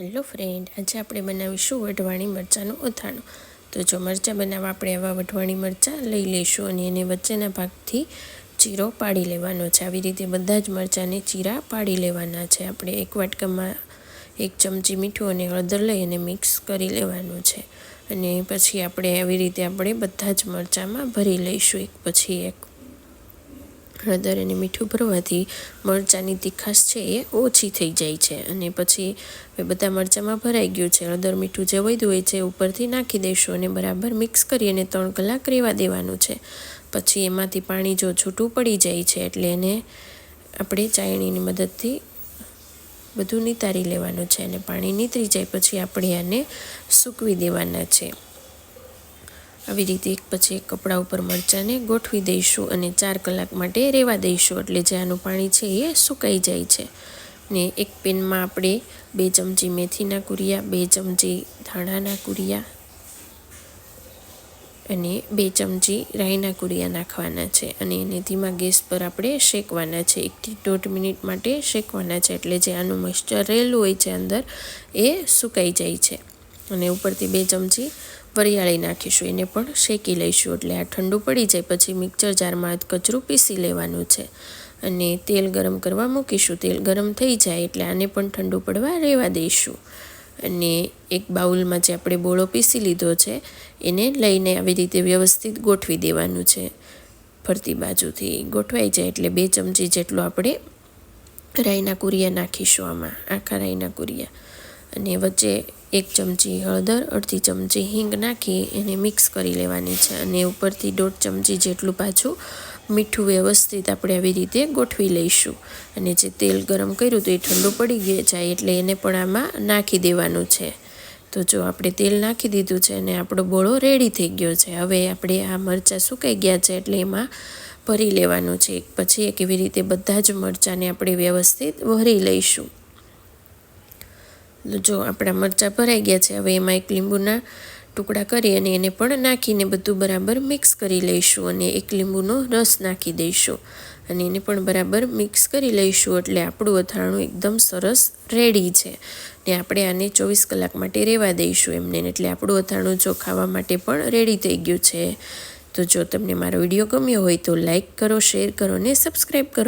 Hello friend, આજે આપણે બનાવીશું વઢવાણી મરચાંનું અથાણું તો જો મરચાં બનાવવા આપણે આવા વઢવાણી મરચાં લઈ લઈશું અને એને વચ્ચેના ભાગથી ચીરો પાડી લેવાનો છે. આવી રીતે બધા જ મરચાંને ચીરા પાડી લેવાના છે. આપણે એક વાટકામાં એક ચમચી મીઠું અને હળદર લઈ અને મિક્સ કરી લેવાનું છે. અને પછી આપણે આવી રીતે આપણે બધા જ મરચાંમાં ભરી લઈશું. એક પછી એક હળદર અને મીઠું ભરવાથી મરચાંની તીખાશ છે એ ઓછી થઈ જાય છે. અને પછી હવે બધા મરચાંમાં ભરાઈ ગયું છે. હળદર, મીઠું જે વધ્યું હોય છે ઉપરથી નાખી દઈશું અને બરાબર મિક્સ કરી અને ત્રણ કલાક રહેવા દેવાનું છે. પછી એમાંથી પાણી જો છૂટું પડી જાય છે એટલે એને આપણે ચાયણીની મદદથી બધું નિતારી લેવાનું છે અને પાણી નીતરી જાય પછી આપણે આને સૂકવી દેવાના છે. આવી રીતે એક પછી એક કપડા ઉપર મરચાંને ગોઠવી દઈશું અને ચાર કલાક માટે રહેવા દઈશું. એટલે જે આનું પાણી છે એ સુકાઈ જાય છે. ને એક પેનમાં આપણે બે ચમચી મેથીના કુરિયા, બે ચમચી ધાણાના કુરિયા અને બે ચમચી રાઈના કુરિયા નાખવાના છે. અને એને ધીમા ગેસ પર આપણે શેકવાના છે. એકથી દોઢ મિનિટ માટે શેકવાના છે. એટલે જે આનું મોઇશ્ચર રહેલું હોય છે અંદર એ સુકાઈ જાય છે. અને ઉપરથી બે ચમચી વરિયાળી નાખીશું, એને પણ શેકી લઈશું. એટલે આ ઠંડુ પડી જાય પછી મિક્સર જારમાં કચરું પીસી લેવાનું છે. અને તેલ ગરમ કરવા મૂકીશું. તેલ ગરમ થઈ જાય એટલે આને પણ ઠંડુ પડવા રહેવા દઈશું. અને એક બાઉલમાં જે આપણે બોળો પીસી લીધો છે, એને લઈને આવી રીતે વ્યવસ્થિત ગોઠવી દેવાનું છે. ફરતી બાજુથી ગોઠવાઈ જાય એટલે બે ચમચી જેટલો આપણે રાઈના કુરિયા નાખીશું આમાં, આખા રાઈના કુરિયા. અને વચ્ચે એક ચમચી હળદર, અડધી ચમચી હિંગ નાખી એને મિક્સ કરી લેવાની છે અને ઉપરથી દોઢ ચમચી જેટલું પાછું મીઠું વ્યવસ્થિત આપણે આવી રીતે ગોઠવી લઈશું. અને જે તેલ ગરમ કર્યું તો એ ઠંડુ પડી ગયું જાય એટલે એને પણ આમાં નાખી દેવાનું છે. તો જો આપણે તેલ નાખી દીધું છે અને આપણો બોળો રેડી થઈ ગયો છે, હવે આપણે આ મરચાં સુકાઈ ગયા છે એટલે એમાં ભરી લેવાનું છે. એક પછી એક એવી રીતે બધા જ મરચાંને આપણે વ્યવસ્થિત ભરી લઈશું. જો આપણા મરચાં ભરાઈ ગયા છે, હવે એમાં એક લીંબુના ટુકડા કરી અને એને પણ નાખીને બધું બરાબર મિક્સ કરી લઈશું અને એક લીંબુનો રસ નાખી દઈશું. અને એને પણ બરાબર મિક્સ કરી લઈશું એટલે આપણું અથાણું એકદમ સરસ રેડી છે. ને આપણે આને ચોવીસ કલાક માટે રહેવા દઈશું એમને એટલે આપણું અથાણું જો ખાવા માટે પણ રેડી થઈ ગયું છે. તો જો તમને મારો વીડિયો ગમ્યો હોય તો લાઈક કરો, શેર કરો ને સબસ્ક્રાઈબ કરો.